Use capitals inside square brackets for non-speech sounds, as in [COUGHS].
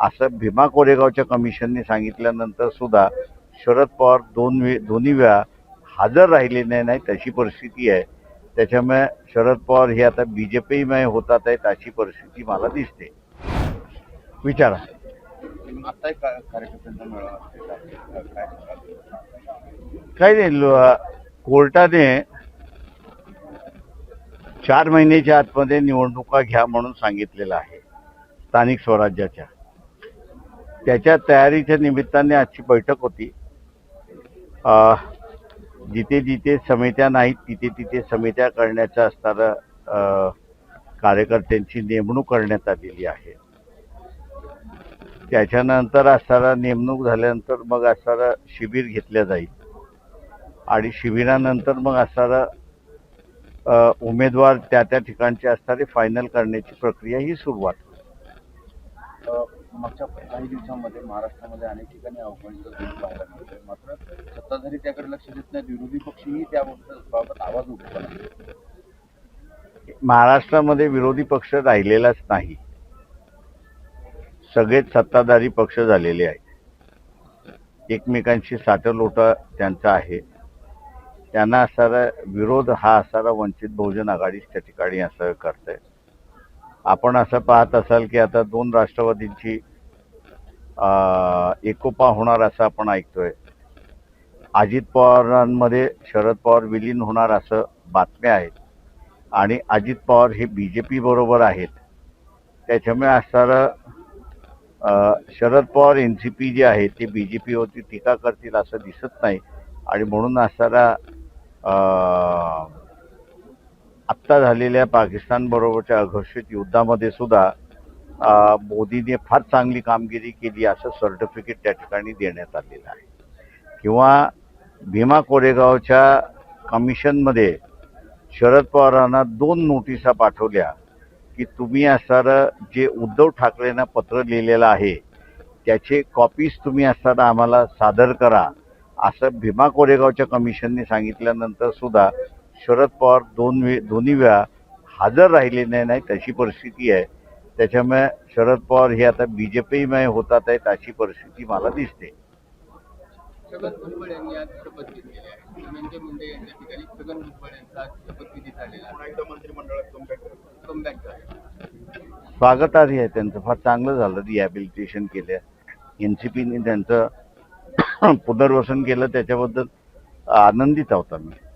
असं भीमा कोरेगावच्या कमिशनने सांगितल्यानंतर सुद्धा शरद पवार दोन वे दोन्ही वेळा हजर राहिलेले नाही तशी परिस्थिती आहे. त्याच्यामुळे शरद पवार हे आता बी जे पीमय होतात आहेत अशी परिस्थिती मला दिसते. विचारा. काही नाही कोर्टाने चार महिन्याच्या आतमध्ये निवडणुका घ्या म्हणून सांगितलेलं आहे. स्थानिक स्वराज्याच्या. त्याच्या तयारीच्या निमित्ताने आजची बैठक होती. जिथे जिथे समित्या नाहीत तिथे तिथे समित्या करण्याचं असणारं कार्यकर्त्यांची नेमणूक करण्यात आलेली आहे. त्याच्यानंतर असणारा नेमणूक झाल्यानंतर मग असणारा शिबिर घेतलं जाईल. आणि शिबिरानंतर मग असणारा उमेदवार त्या त्या ठिकाणचे असणारे फायनल करण्याची प्रक्रिया ही सुरुवात मागच्या काही दिवसांमध्ये महाराष्ट्रामध्ये अनेक ठिकाणी अवकाळीचं जोर पाहायला मिळतोय मात्र सत्ताधारी त्याकडे लक्ष देत नाही विरोधी पक्षही त्याबाबत आवाज उठवला महाराष्ट्रामध्ये विरोधी पक्ष राहिलेलाच नाही. सगळेच सत्ताधारी पक्ष झालेले आहेत. एकमेकांशी साठलोटा त्यांचा आहे. त्यांना असणारा विरोध हा असणारा वंचित बहुजन आघाडीच त्या ठिकाणी असं करतंय आपण असं पाहत असाल की आता दोन राष्ट्रवादींची एकोपा होणार असं आपण ऐकतोय. अजित पवारांमध्ये शरद पवार विलीन होणार असं बातम्या आहेत आणि अजित पवार हे बी जे पी बरोबर आहेत. त्याच्यामुळे असणारं Sharad Pawar N C P जे आहे ते बी जे पीवरती टीका करतील असं दिसत नाही. आणि म्हणून असणारा आत्ता झालेल्या पाकिस्तान बरोबरच्या अघोषित युद्धामध्ये सुद्धा मोदीने फार चांगली कामगिरी केली असं सर्टिफिकेट त्या ठिकाणी देण्यात आलेलं आहे. किंवा भीमा कोरेगावच्या कमिशनमध्ये शरद पवारांना दोन नोटिसा पाठवल्या की तुम्ही असणारं जे उद्धव ठाकरेंना पत्र लिहिलेलं आहे त्याचे कॉपीज तुम्ही असताना आम्हाला सादर करा असं भीमा कोरेगावच्या कमिशनने सांगितल्यानंतर सुद्धा शरद पवार दोन वे दोन्ही वेळा हजर राहिलेले नाही तशी परिस्थिती आहे. त्याच्यामुळे शरद पवार हे आता बी जे पीमय होतात आहेत अशी परिस्थिती मला दिसते. स्वागतार्ह आहे. त्यांचं फार चांगलं झालं रिहॅबिलिटेशन केलं. एन सी पीने त्यांचं [COUGHS] पुनर्वसन केलं त्याच्याबद्दल आनंदित आहोत आम्ही.